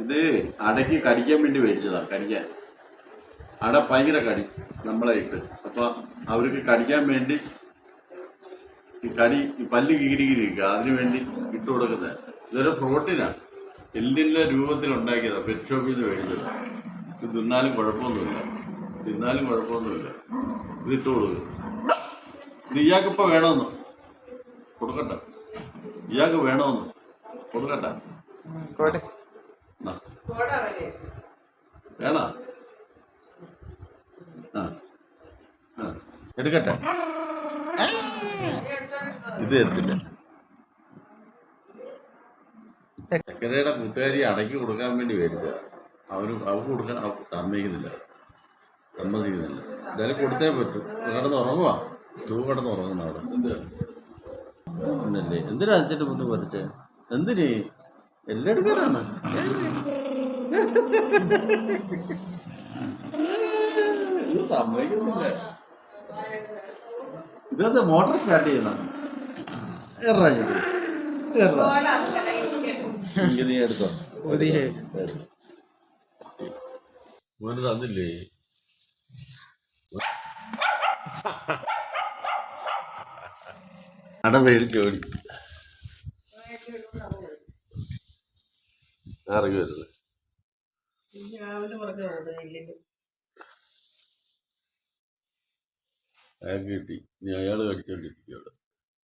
ഇത് അടയ്ക്ക് കടിക്കാൻ വേണ്ടി മേടിച്ചതാണ് കടിക്കാൻ. അട ഭയങ്കര കടി നമ്മളെ ഇട്ട് അപ്പൊ അവർക്ക് കടിക്കാൻ വേണ്ടി ഈ കടി ഈ പല്ല് കീരി കീരിക്കുക അതിനു വേണ്ടി ഇട്ട് കൊടുക്കുന്നത്. ഇതൊരു പ്രോട്ടീനാണ് എല്ലിന്റെ രൂപത്തിൽ ഉണ്ടാക്കിയതാണ് പെറ്റ് ഷോപ്പിൽ നിന്ന് മേടിച്ചത്. ഇത് തിന്നാലും കുഴപ്പമൊന്നുമില്ല. തിന്നാലും കുഴപ്പമൊന്നുമില്ല. ഇത് ഇട്ട് കൊടുക്കുക ഇത് ഇയാൾക്കിപ്പോൾ വേണമെന്ന്. കൊടുക്കട്ടെ. ഇയാൾക്ക് വേണമെന്ന്. കൊടുക്കട്ടെ. വേണോ? ആ. എടുക്കട്ടെ? ഇത് എടുത്തില്ല. ചക്കരയുടെ കൂട്ടുകാരി അടക്കി കൊടുക്കാൻ വേണ്ടി വരിക. അവർ അവർക്ക് കൊടുക്കാൻ സമ്മതിക്കുന്നില്ല. സമ്മതിക്കുന്നില്ല. എന്തായാലും കൊടുത്തേ പറ്റൂ. കിടന്ന് ഉറങ്ങുവാ. തൂ കിടന്ന് ഉറങ്ങുന്ന അവിടെ എന്നല്ലേ എന്തിനാ അഞ്ചിട്ട് മുന്നേ പറിച്ചേ? എന്തിനേ? എല്ലാം എടുക്കാനാണ് ഇത് സമ്മതിക്കുന്നില്ല. ഇതെന്താ മോട്ടോർ സ്റ്റാർട്ട് ചെയ്യുന്ന? നീ എടുത്തോ. പുതിയ മോന് തന്നില്ലേ? അട മേടിച്ചോടി ഇറങ്ങി വരുന്നത് കിട്ടി. ഇനി അയാൾ കടിച്ചോണ്ടിരിക്കും അവിടെ.